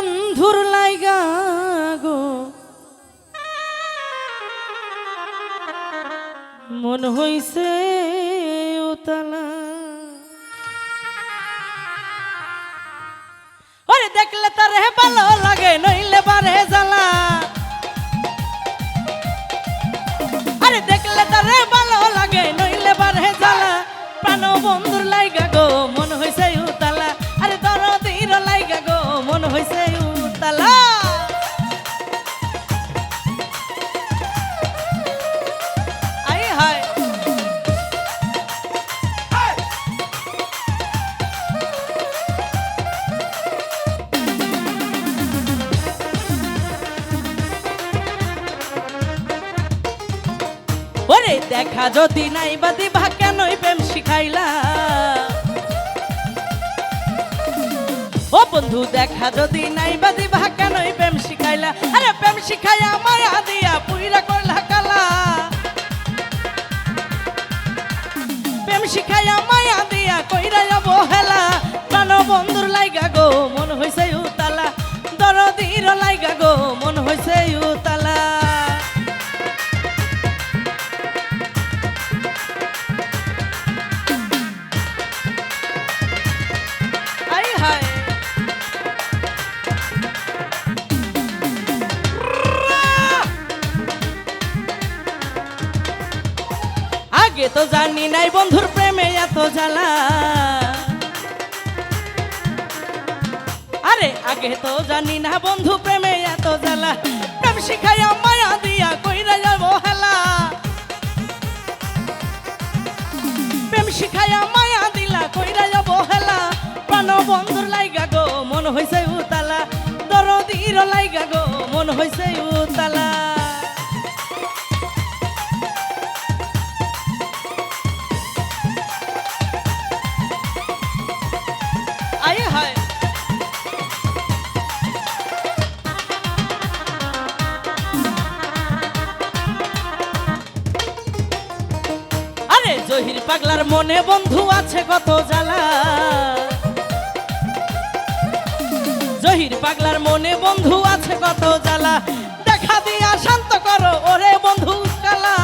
বন্ধুর লাইগা গো। মন হইছে ওরে দেখলে তার ভালো লাগে, নইলে বারে জ্বালা। আরে দেখলে তার ভালো লাগে, নইলে বারে জ্বালা। প্রাণ বন্ধুর লাইগা গো। ওরে দেখা যদি নাই বাদি ভা কেনই প্রেম শিখাইলা? ও বন্ধু, দেখা যদি নাই বাদি ভা কেনই প্রেম শিখাইলা? আরে প্রেম শিখাইয়া মায়া দিয়া পুইরা করলা কালা। প্রেম শিখাইয়া মায়া দিয়া কইরা অবহেলা প্রাণ বন্ধুর লাইগা গো, মন আগে তো জানি নাই বন্ধুর প্রেমে এত জ্বালা। আরে, আগে তো জানি না বন্ধু প্রেমে এত জ্বালা। প্রেম শিখাইয়া মায়া দিয়া কইরা যাব হেলা। প্রেম শিখাইয়া মায়া দিলা কইরা যাব হেলা। প্রাণ বন্ধুর লাইগা গো, মন হইছে উতালা। দরদির লাইগা গো, মন হইছে উতালা। জহির পাগলার মনে বন্ধু আছে কত জ্বালা। জহির পাগলার মনে বন্ধু আছে কত জ্বালা। দেখা দিয়া শান্ত করো ওরে বন্ধু কালা।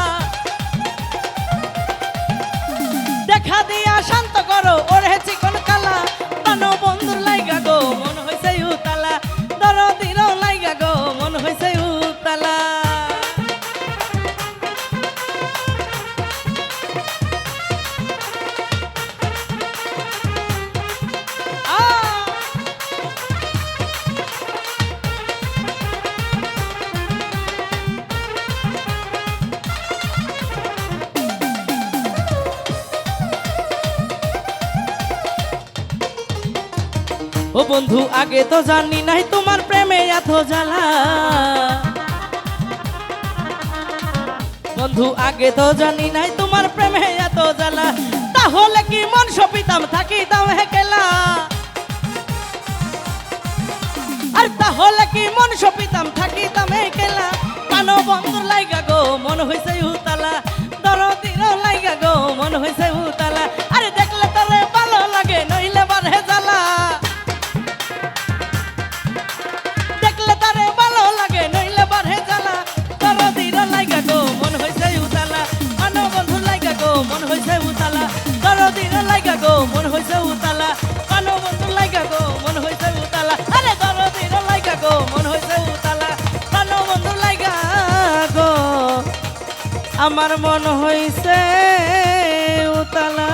দেখা দিয়া শান্ত করো ওরে চিকন কালা। প্রাণ বন্ধুর লাইগা গো, মন হইছে উতালা। দরদির লাইগা গো, মন হইছে উতালা ও বন্ধু, আগে তো জানি নাই তোমার প্রেমে এত জ্বালা। বন্ধু, আগে তো জানি নাই তোমার প্রেমে এত জ্বালা। তাহলে কি মন সপিতাম থাকিতাম হেকেলা আর তাহলে কি মন সপিতাম থাকিতাম হেকেলা কানো বন্ধুর লাইগা গো, মন হইছে উতালা। দরদির লাইগা গো, মন হইছে উতালা। আরে মন হয়েছে উতালা। দরদির লাইগা গো, মন হয়েছে উতালা। কানো বন্ধুর লাইগা গো, মন হয়েছে উতালা। আরে দরদির লাইগা গো, মন হয়েছে উতালা। কানো বন্ধুর লাইগা গো, আমার মন হইছে উতালা।